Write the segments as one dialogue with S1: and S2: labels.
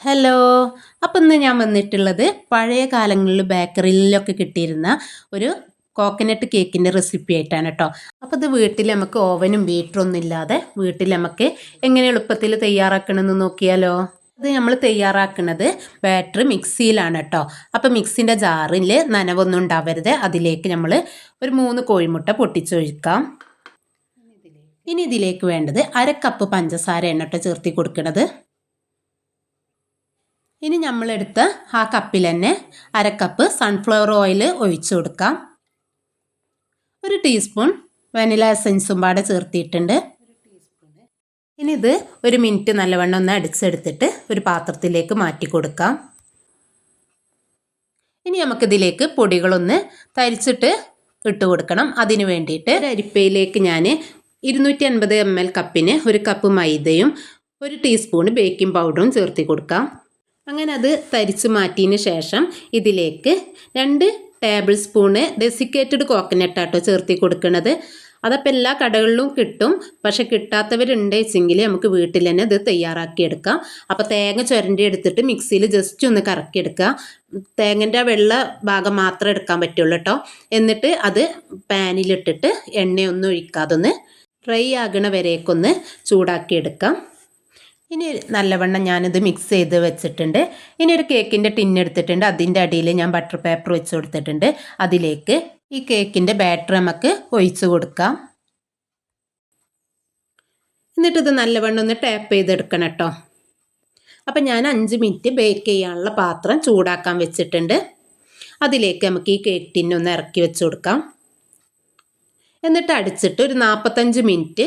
S1: Hello. അപ്പം ഇന്ന് ഞാൻ വന്നിട്ടുള്ളത് പഴയ കാലങ്ങളിൽ ബേക്കറിയിലൊക്കെ കിട്ടിയിരുന്ന ഒരു കോക്കനട്ട് കേക്കിന്റെ റെസിപ്പി ആയിട്ടാണ് കേട്ടോ. അപ്പോൾ ഇത് വീട്ടിൽ നമുക്ക് ഓവനും ബീറ്ററൊന്നും ഇല്ലാതെ വീട്ടിൽ നമുക്ക് എങ്ങനെ എളുപ്പത്തിൽ തയ്യാറാക്കണമെന്ന് നോക്കിയാലോ? അത് നമ്മൾ തയ്യാറാക്കുന്നത് ബാറ്റർ മിക്സിയിലാണ് കേട്ടോ. അപ്പോൾ മിക്സിന്റെ ജാറിൽ നനവൊന്നും ഉണ്ടാവരുത്. അതിലേക്ക് നമ്മൾ ഒരു മൂന്ന് കോഴിമുട്ട പൊട്ടിച്ചൊഴിക്കാം. ഇനി ഇതിലേക്ക് വേണ്ടത് അര കപ്പ് പഞ്ചസാരയാണ് കേട്ടോ ചേർത്തി കൊടുക്കുന്നത് ഇനി നമ്മളെടുത്ത ആ കപ്പിൽ തന്നെ അരക്കപ്പ് കപ്പ് സൺഫ്ലവർ ഓയിൽ ഒഴിച്ചു കൊടുക്കാം. ഒരു ടീസ്പൂൺ വനില എസൻസും പാടെ ചേർത്തിയിട്ടുണ്ട്. ഇനി ഇത് ഒരു മിനിറ്റ് നല്ലവണ്ണം ഒന്ന് അടിച്ചെടുത്തിട്ട് ഒരു പാത്രത്തിലേക്ക് മാറ്റി കൊടുക്കാം. ഇനി നമുക്കിതിലേക്ക് പൊടികളൊന്ന് തരിച്ചിട്ട് ഇട്ട് കൊടുക്കണം. അതിന് വേണ്ടിയിട്ട് അരിപ്പയിലേക്ക് ഞാൻ ഇരുന്നൂറ്റി അൻപത് എം എൽ കപ്പിന് ഒരു കപ്പ് മൈദയും ഒരു ടീസ്പൂൺ ബേക്കിംഗ് പൗഡറും ചേർത്തി കൊടുക്കാം. അങ്ങനെ അത് തരിച്ച് മാറ്റിയതിന് ശേഷം ഇതിലേക്ക് രണ്ട് ടേബിൾ സ്പൂണ് ഡെസിക്കേറ്റഡ് കോക്കനട്ടാട്ടോ ചേർത്തി കൊടുക്കുന്നത് അതപ്പോൾ എല്ലാ കടകളിലും കിട്ടും. പക്ഷെ കിട്ടാത്തവരുണ്ട് വെച്ചെങ്കിൽ നമുക്ക് വീട്ടിൽ തന്നെ ഇത് തയ്യാറാക്കിയെടുക്കാം. അപ്പോൾ തേങ്ങ ചുരണ്ടി എടുത്തിട്ട് മിക്സിയിൽ ജസ്റ്റ് ഒന്ന് കറക്കിയെടുക്കുക. തേങ്ങന്റെ വെള്ള ഭാഗം മാത്രം എടുക്കാൻ പറ്റുള്ളൂ കേട്ടോ. എന്നിട്ട് അത് പാനിലിട്ടിട്ട് എണ്ണയൊന്നും ഒഴിക്കാതൊന്ന് ഫ്രൈ ആകണ വരേക്കൊന്ന് ചൂടാക്കിയെടുക്കാം. ഇനി നല്ലവണ്ണം ഞാനിത് മിക്സ് ചെയ്ത് വെച്ചിട്ടുണ്ട്. ഇനി ഒരു കേക്കിന്റെ ടിൻ എടുത്തിട്ടുണ്ട്. അതിന്റെ അടിയിൽ ഞാൻ ബട്ടർ പേപ്പർ വെച്ച് കൊടുത്തിട്ടുണ്ട്. അതിലേക്ക് ഈ കേക്കിന്റെ ബാറ്റർ നമുക്ക് ഒഴിച്ചു കൊടുക്കാം. എന്നിട്ടിത് നല്ലവണ്ണം ഒന്ന് ടാപ്പ് ചെയ്തെടുക്കണം കേട്ടോ. അപ്പം ഞാൻ അഞ്ച് മിനിറ്റ് ബേക്ക് ചെയ്യാനുള്ള പാത്രം ചൂടാക്കാൻ വെച്ചിട്ടുണ്ട്. അതിലേക്ക് നമുക്ക് ഈ കേക്ക് ടിന്നൊന്ന് ഇറക്കി വെച്ച് കൊടുക്കാം. എന്നിട്ട് അടിച്ചിട്ട് ഒരു നാൽപ്പത്തഞ്ച് മിനിറ്റ്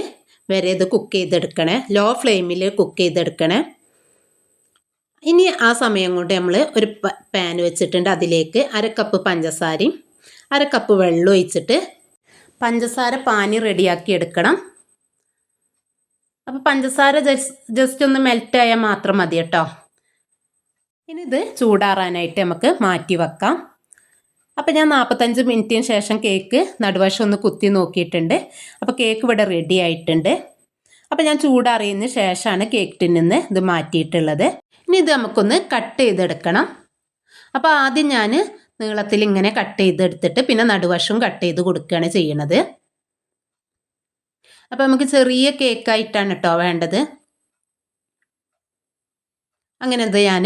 S1: വരെ ഇത് കുക്ക് ചെയ്തെടുക്കണേ. ലോ ഫ്ലെയിമിൽ കുക്ക് ചെയ്തെടുക്കണേ. ഇനി ആ സമയം കൊണ്ട് നമ്മൾ ഒരു പാൻ വെച്ചിട്ടുണ്ട് അതിലേക്ക് അര കപ്പ് പഞ്ചസാരയും അര കപ്പ് വെള്ളം ഒഴിച്ചിട്ട് പഞ്ചസാര പാനി റെഡിയാക്കി എടുക്കണം. അപ്പോൾ പഞ്ചസാര ജസ്റ്റ് ഒന്ന് മെൽറ്റ് ആയാൽ മാത്രം മതി കേട്ടോ. ഇനി ഇത് ചൂടാറാനായിട്ട് നമുക്ക് മാറ്റി വെക്കാം. അപ്പോൾ ഞാൻ നാൽപ്പത്തഞ്ച് മിനിറ്റിന് ശേഷം കേക്ക് നടുവശം ഒന്ന് കുത്തി നോക്കിയിട്ടുണ്ട്. അപ്പോൾ കേക്ക് ഇവിടെ റെഡി ആയിട്ടുണ്ട്. അപ്പോൾ ഞാൻ ചൂടാറിയതിന് ശേഷമാണ് കേക്ക് ടിന്നിന്ന് ഇത് മാറ്റിയിട്ടുള്ളത്. ഇനി ഇത് നമുക്കൊന്ന് കട്ട് ചെയ്തെടുക്കണം. അപ്പോൾ ആദ്യം ഞാൻ നീളത്തിൽ ഇങ്ങനെ കട്ട് ചെയ്തെടുത്തിട്ട് പിന്നെ നടുവശവും കട്ട് ചെയ്ത് കൊടുക്കുകയാണ് ചെയ്യണത്. അപ്പോൾ നമുക്ക് ചെറിയ കേക്കായിട്ടാണ് കേട്ടോ വേണ്ടത്. അങ്ങനെ ഞാൻ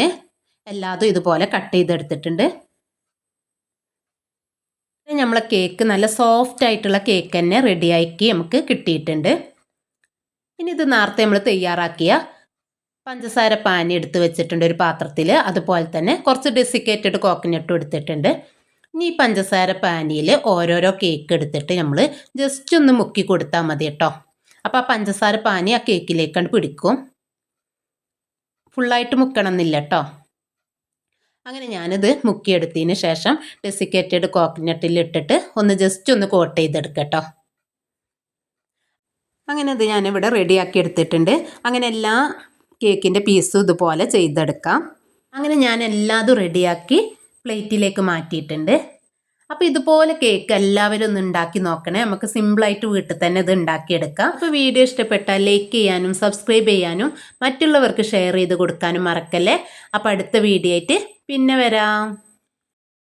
S1: എല്ലാതും ഇതുപോലെ കട്ട് ചെയ്തെടുത്തിട്ടുണ്ട്. നമ്മളെ കേക്ക് നല്ല സോഫ്റ്റ് ആയിട്ടുള്ള കേക്ക് തന്നെ റെഡിയാക്കി നമുക്ക് കിട്ടിയിട്ടുണ്ട്. ഇനി ഇത് നേരത്തെ നമ്മൾ തയ്യാറാക്കിയ പഞ്ചസാര പാനി എടുത്ത് വെച്ചിട്ടുണ്ട് ഒരു പാത്രത്തിൽ അതുപോലെ തന്നെ കുറച്ച് ഡെസിക്കേറ്റഡ് കോക്കനട്ടും എടുത്തിട്ടുണ്ട്. ഇനി ഈ പഞ്ചസാര പാനിയിൽ ഓരോരോ കേക്ക് എടുത്തിട്ട് നമ്മൾ ജസ്റ്റ് ഒന്ന് മുക്കി കൊടുത്താൽ മതി കേട്ടോ. അപ്പോൾ ആ പഞ്ചസാര പാനി ആ കേക്കിലേക്കാണ് പിടിക്കും. ഫുള്ളായിട്ട് മുക്കണം എന്നില്ല കേട്ടോ. അങ്ങനെ ഞാനിത് മുക്കിയെടുത്തതിന് ശേഷം ഡെസിക്കേറ്റഡ് കോക്കനട്ടിൽ ഇട്ടിട്ട് ഒന്ന് ജസ്റ്റ് ഒന്ന് കോട്ട് ചെയ്തെടുക്കട്ടോ. അങ്ങനെ ഇത് ഞാനിവിടെ റെഡിയാക്കി എടുത്തിട്ടുണ്ട്. അങ്ങനെ എല്ലാ കേക്കിന്റെ പീസും ഇതുപോലെ ചെയ്തെടുക്കാം. അങ്ങനെ ഞാൻ എല്ലാതും റെഡിയാക്കി പ്ലേറ്റിലേക്ക് മാറ്റിയിട്ടുണ്ട്. അപ്പോൾ ഇതുപോലെ കേക്ക് എല്ലാവരും ഒന്ന് ഉണ്ടാക്കി നോക്കണേ. നമുക്ക് സിമ്പിളായിട്ട് വീട്ടിൽ തന്നെ ഇത് ഉണ്ടാക്കിയെടുക്കാം. അപ്പോൾ വീഡിയോ ഇഷ്ടപ്പെട്ടാൽ ലൈക്ക് ചെയ്യാനും സബ്സ്ക്രൈബ് ചെയ്യാനും മറ്റുള്ളവർക്ക് ഷെയർ ചെയ്ത് കൊടുക്കാനും മറക്കല്ലേ? അപ്പോൾ അടുത്ത വീഡിയോ ആയിട്ട് പിന്നെ വരാം.